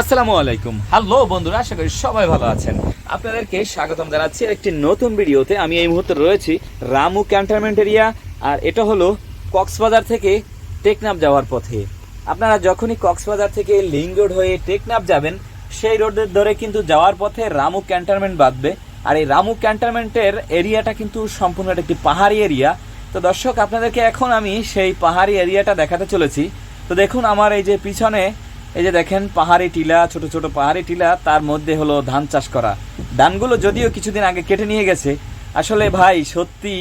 আসসালামু আলাইকুম। হ্যালো বন্ধুরা, আশা করি সবাই ভালো আছেন। আপনাদেরকে স্বাগতম জানাচ্ছি একটি নতুন ভিডিওতে। আমি এই মুহূর্তে রয়েছি রামু ক্যান্টনমেন্ট এরিয়া আর এটা হলো কক্সবাজার থেকে টেকনাফ যাওয়ার পথে। আপনারা যখনই কক্সবাজার থেকে লিং রোড হয়ে টেকনাফ যাবেন, সেই রোডের ধরে কিন্তু যাওয়ার পথে রামু ক্যান্টনমেন্ট বাঁধবে। আর এই রামু ক্যান্টনমেন্টের এরিয়াটা কিন্তু সম্পূর্ণ একটি পাহাড়ি এরিয়া। তো দর্শক, আপনাদেরকে এখন আমি সেই পাহাড়ি এরিয়াটা দেখাতে চলেছি। তো দেখুন, আমার এই যে পিছনে এই যে দেখেন, পাহাড়ি টিলা, ছোট ছোট পাহাড়ি টিলা, তার মধ্যে হলো ধান চাষ করা। ধানগুলো যদিও কিছুদিন আগে কেটে নিয়ে গেছে, আসলে ভাই, সত্যি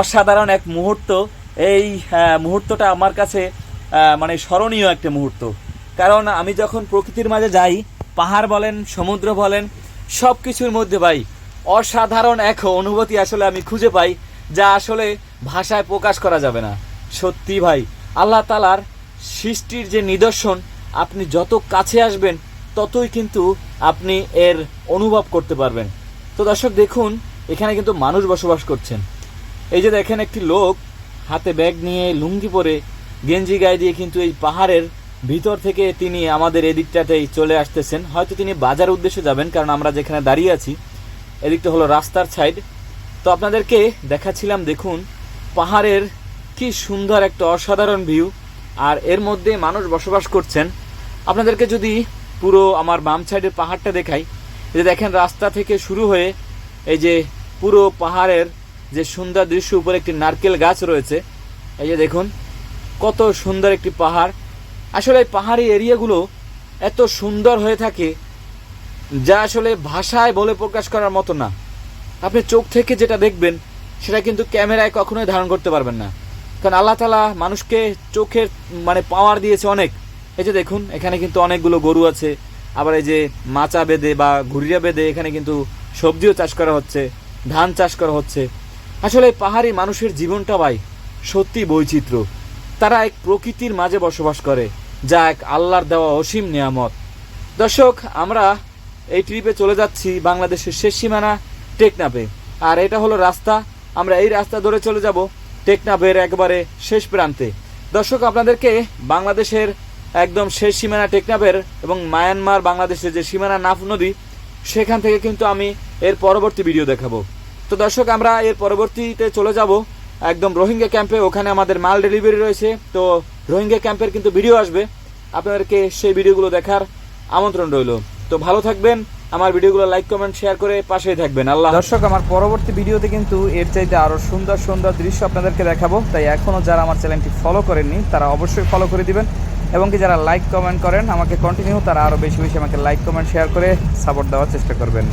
অসাধারণ এক মুহূর্ত। এই মুহূর্তটা আমার কাছে মানে স্মরণীয় একটা মুহূর্ত। কারণ আমি যখন প্রকৃতির মাঝে যাই, পাহাড় বলেন, সমুদ্র বলেন সব কিছুর মধ্যে ভাই, অসাধারণ এক অনুভূতি আসলে আমি খুঁজে পাই, যা আসলে ভাষায় প্রকাশ করা যাবে না। সত্যি ভাই, আল্লাহ তালার সৃষ্টির যে নিদর্শন আপনি যত কাছে আসবেন, ততই কিন্তু আপনি এর অনুভব করতে পারবেন। তো দর্শক, দেখুন, এখানে কিন্তু মানুষ বসবাস করছেন। এই যে দেখেন একটি লোক, হাতে ব্যাগ নিয়ে লুঙ্গি পরে গেঞ্জি গায়ে দিয়ে কিন্তু এই পাহাড়ের ভিতর থেকে তিনি আমাদের এদিকটাতেই চলে আসতেছেন। হয়তো তিনি বাজার উদ্দেশ্যে যাবেন, কারণ আমরা যেখানে দাঁড়িয়ে আছি, এদিকটা হলো রাস্তার সাইড। তো আপনাদেরকে দেখাচ্ছিলাম, দেখুন, পাহাড়ের কি সুন্দর একটা অসাধারণ ভিউ। আর এর মধ্যে মানুষ বসবাস করছেন। আপনাদেরকে যদি পুরো আমার বাম সাইডের পাহাড়টা দেখাই যে দেখেন রাস্তা থেকে শুরু হয়ে এই যে পুরো পাহাড়ের যে সুন্দর দৃশ্য উপরে একটি নারকেল গাছ রয়েছে, এই যে দেখুন কত সুন্দর একটি পাহাড়। আসলে এই পাহাড়ি এরিয়াগুলো এত সুন্দর হয়ে থাকে যা আসলে ভাষায় বলে প্রকাশ করার মতো না। আপনি চোখ থেকে যেটা দেখবেন, সেটা কিন্তু ক্যামেরায় কখনোই ধারণ করতে পারবেন না। কারণ আল্লাহ তালা মানুষকে চোখের মানে পাওয়ার দিয়েছে অনেক। এই যে দেখুন, এখানে কিন্তু অনেকগুলো গরু আছে। আবার এই যে মাচা বেঁধে বা ঘুরিয়া বেঁধে এখানে কিন্তু সবজিও চাষ করা হচ্ছে, ধান চাষ করা হচ্ছে। আসলে পাহাড়ি মানুষের জীবনটা ভাই সত্যি বৈচিত্র্য। তারা এক প্রকৃতির মাঝে বসবাস করে, যা এক আল্লাহর দেওয়া অসীম নিয়ামত। দর্শক, আমরা এই ট্রিপে চলে যাচ্ছি বাংলাদেশের শেষ সীমানা টেকনাফে। আর এটা হলো রাস্তা, আমরা এই রাস্তা ধরে চলে যাব টেকনাফের একবারে শেষ প্রান্তে। দর্শক, আপনাদেরকে বাংলাদেশের একদম শেষ সীমানা টেকনাফের এবং মায়ানমার বাংলাদেশের যে সীমানা নাফ নদী, সেখান থেকে কিন্তু আমি এর পরবর্তী ভিডিও দেখাবো। তো দর্শক, আমরা এর পরবর্তীতে চলে যাব একদম রোহিঙ্গা ক্যাম্পে। ওখানে আমাদের মাল ডেলিভারি রয়েছে। তো রোহিঙ্গা ক্যাম্পের কিন্তু ভিডিও আসবে। আপনাদেরকে সেই ভিডিওগুলো দেখার আমন্ত্রণ রইল। তো ভালো থাকবেন। আমার ভিডিওগুলো লাইক, কমেন্ট, শেয়ার করে পাশেই থাকবেন। আল্লাহ দর্শক, আমার পরবর্তী ভিডিওতে কিন্তু এর চাইতে আরও সুন্দর সুন্দর দৃশ্য আপনাদেরকে দেখাবো। তাই এখনও যারা আমার চ্যানেলটি ফলো করেননি, তারা অবশ্যই ফলো করে দিবেন। এবং কি যারা লাইক কমেন্ট করেন, আমাকে কন্টিনিউ তারা আরও বেশি বেশি আমাকে লাইক কমেন্ট শেয়ার করে সাপোর্ট দেওয়ার চেষ্টা করবেন।